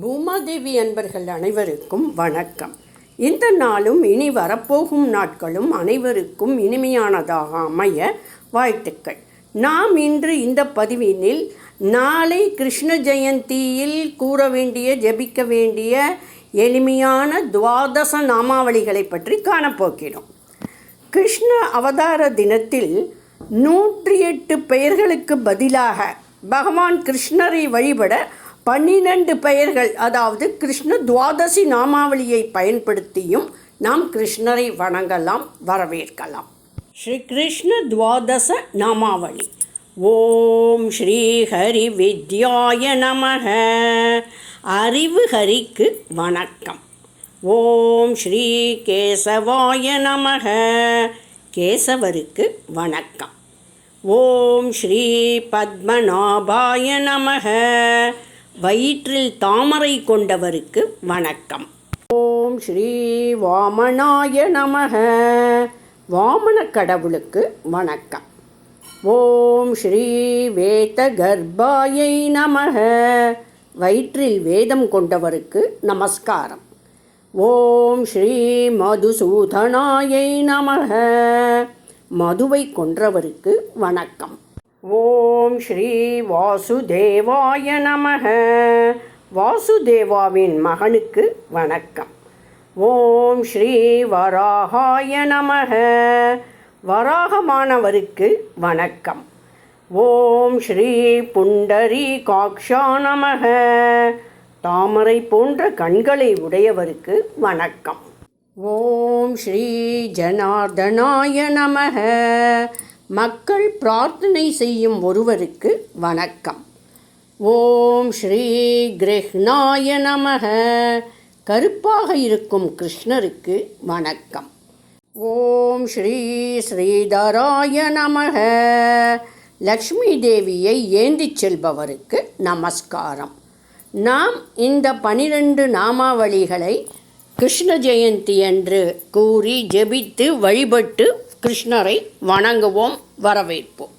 பூமாதேவி அன்பர்கள் அனைவருக்கும் வணக்கம். இந்த நாளும் இனி வரப்போகும் நாட்களும் அனைவருக்கும் இனிமையானதாக அமைய வாழ்த்துக்கள். நாம் இன்று இந்த பதிவினில் நாளை கிருஷ்ண ஜெயந்தியில் கூற வேண்டிய ஜெபிக்க வேண்டிய எளிமையான துவாதச நாமாவளிகளை பற்றி காணப்போகிறோம். கிருஷ்ண அவதார தினத்தில் நூற்றி எட்டு பெயர்களுக்கு பதிலாக பகவான் கிருஷ்ணரை வழிபட பன்னிரண்டு பெயர்கள் அதாவது கிருஷ்ண துவாதசி நாமாவளியை பயன்படுத்தியும் நாம் கிருஷ்ணரை வணங்கலாம் வரவேற்கலாம். ஸ்ரீ கிருஷ்ண துவாதச நாமாவளி. ஓம் ஸ்ரீ ஹரி வித்யாய நமக. அறிவு ஹரிக்கு வணக்கம். ஓம் ஸ்ரீ கேசவாய நமக. கேசவருக்கு வணக்கம். ஓம் ஸ்ரீ பத்மநாபாய நமக. வயிற்றில் தாமரை கொண்டவருக்கு வணக்கம். ஓம் ஸ்ரீ வாமனாய நமக. வாமன கடவுளுக்கு வணக்கம். ஓம் ஸ்ரீ வேத கர்ப்பாயை நமக. வயிற்றில் வேதம் கொண்டவருக்கு நமஸ்காரம். ஓம் ஸ்ரீ மதுசூதனாயை நமக. மதுவை கொன்றவருக்கு வணக்கம். ஓம் ஸ்ரீ வாசுதேவாய நமக. வாசுதேவாவின் மகனுக்கு வணக்கம். ஓம் ஸ்ரீ வராகாய நமக. வராகமானவருக்கு வணக்கம். ஓம் ஸ்ரீ புண்டரி காக்ஷா நமக. தாமரை போன்ற கண்களை உடையவருக்கு வணக்கம். ஓம் ஸ்ரீ ஜனார்தனாய நமக. மக்கள் பிரார்த்தனை செய்யும் ஒருவருக்கு வணக்கம். ஓம் ஸ்ரீ கிருஷ்ணாய நமக. கருப்பாக இருக்கும் கிருஷ்ணருக்கு வணக்கம். ஓம் ஸ்ரீ ஸ்ரீதராய நமக. லக்ஷ்மி தேவியை ஏந்திச் செல்பவருக்கு நமஸ்காரம். நாம் இந்த பனிரெண்டு நாமாவளிகளை கிருஷ்ண ஜெயந்தி என்று கூறி ஜெபித்து வழிபட்டு கிருஷ்ணரை வணங்குவோம் வரவேற்போம்.